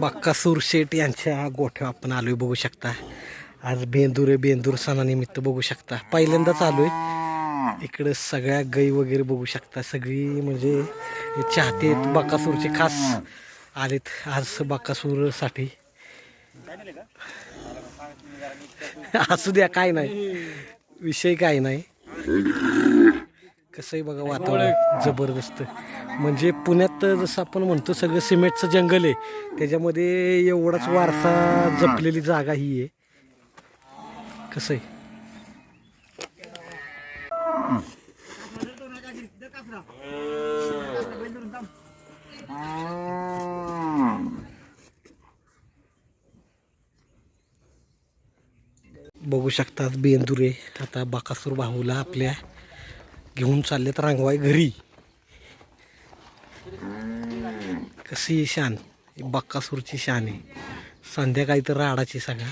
बाक्कासूर शेठ यांच्या गोठ्या आपण आलोय बघू शकता. आज बेंदूर आहे बेंदूर सणानिमित्त बघू शकता. पहिल्यांदाच आलोय. इकडं सगळ्या गाई वगैरे बघू शकता. सगळी म्हणजे चाहते आहेत खास आलेत आज बक्कासूरसाठी असू द्या काय नाही. विषय काय नाही. कसंही बघा वातावरण जबरदस्त. म्हणजे पुण्यात जसं आपण म्हणतो सगळं सिमेंटचं जंगल आहे. त्याच्यामध्ये एवढाच वारसा जपलेली जागा ही आहे. कसं आहे? बघू शकतात बेंदुरे आता बाकासूर भाऊला आपल्या घेऊन चाललेत रांगवाय घरी. कशी शान बक्कासूरची शान आहे. संध्याकाळी तर राडाची सगळा.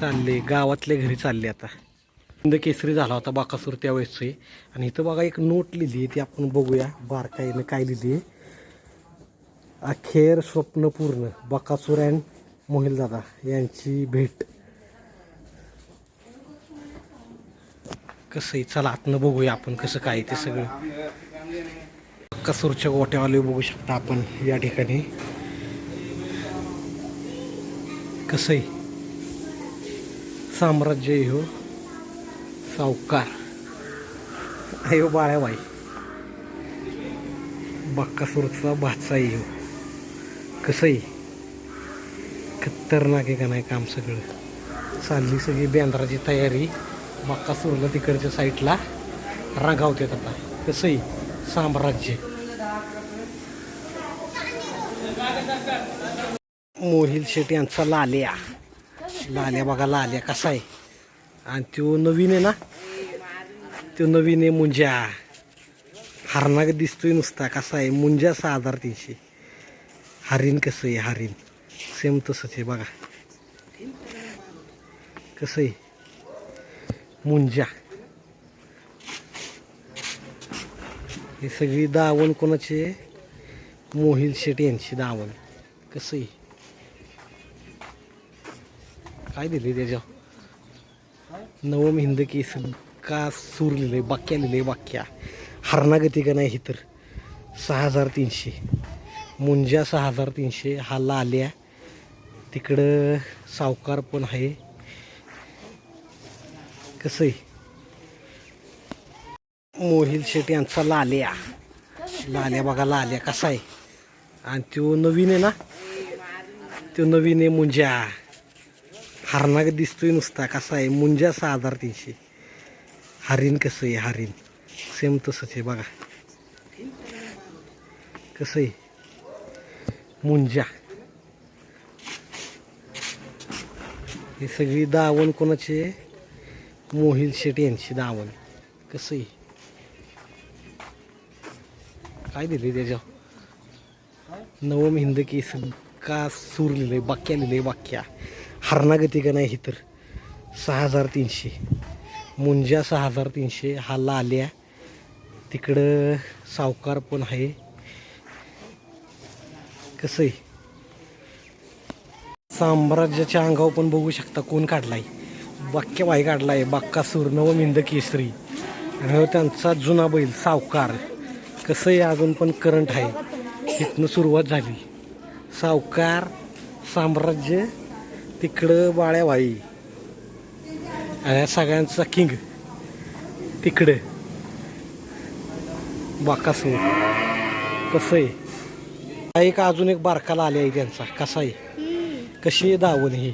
चालले गावातल्या घरी चालले आता. हिंद केसरी झाला होता बाकासूर त्यावेळेसचे. आणि इथं बघा एक नोट लिहिली आहे ती आपण बघूया. बारकाईनं काय लिहिली आहे. अखेर स्वप्नपूर्ण बकासूर अँड मोहिल दादा यांची भेट. कसं आहे? चला आतनं बघूया आपण कसं काय ते सगळं. कसूरच्या गोट्यावाले बघू शकता आपण या ठिकाणी. कसं आहे? साम्राज्य हो. सावकार. अयो बाळ्याबाई बक्कासूरचा भाचा हो. कसं आहे? खतरनाक आहे का नाही काम सगळं? चालली सगळी बँद्राची तयारी. मक्का बक्कासूरला तिकडच्या साईडला रागावतात आता. कसं आहे साम्राज्य. मोहिल शेट यांचा लाल्या. लाल्या बघा लाल्या कसा आहे. आणि तो नवीन आहे ना? तो नवीन आहे मुंजा. हरणाग दिसतोय नुसता कसा आहे. मुंजा सहा हजार तीनशे. हरिण कसं आहे हरिण. सेम तसंच आहे बघा. कसं आहे? मुंजा. ही सगळी दावण कोणाची आहे? मोहिल शेट यांची दावण. कसं आहे? काय दिले त्याच्यावर? नवम हिंद केस का सूर लिहिले बाक्या लिहिले बाक्या हरणागती का नाही ही तर? सहा हजार तीनशे. मुंजा सहा हजार तीनशे. हा लाल्या. तिकडं सावकार पण आहे. कसं आहे? मोहिल शेट यांचा लाल्या. लाल्या बघा लाल्या कसा आहे? आणि तो नवीन आहे ना? तो नवीन आहे मुंजा. हरणाग दिसतोय नुसता. कसा आहे? मुंजा सहा हजार तीनशे. हरिण कसं आहे? हरिण. सेम तसंच आहे बघा. कसं आहे? मुंजा. ही सगळी दावण कोणाची आहे? मोहिल शेट यांची दावण. कसं आहे? काय दिले त्याच्यावर? नवम हिंद केस का सूर लिहिले बाक्या लिहिले बाक्या हरणागती का नाही ही तर? सहा हजार तीनशे. मुंजा सहा हजार तीनशे हा लाल्या. तिकडं सावकार पण आहे. कसं आहे? साम्राज्याच्या अंगावर पण बघू शकता कोण काढलाय. बाक्या बाई काढलाय बाक्कासूर नवमिंद केसरी. आणि हो त्यांचा जुना बैल सावकार. कसं आहे अजून पण करंट आहे. इथनं सुरुवात झाली. सावकार साम्राज्य तिकडं बाळ्याबाई आणि या सगळ्यांचा किंग तिकडं. बाकासूर कसं आहे? एक अजून एक बारकाला आले आहे त्यांचा. कसा आहे? कशी आहे दावण ही?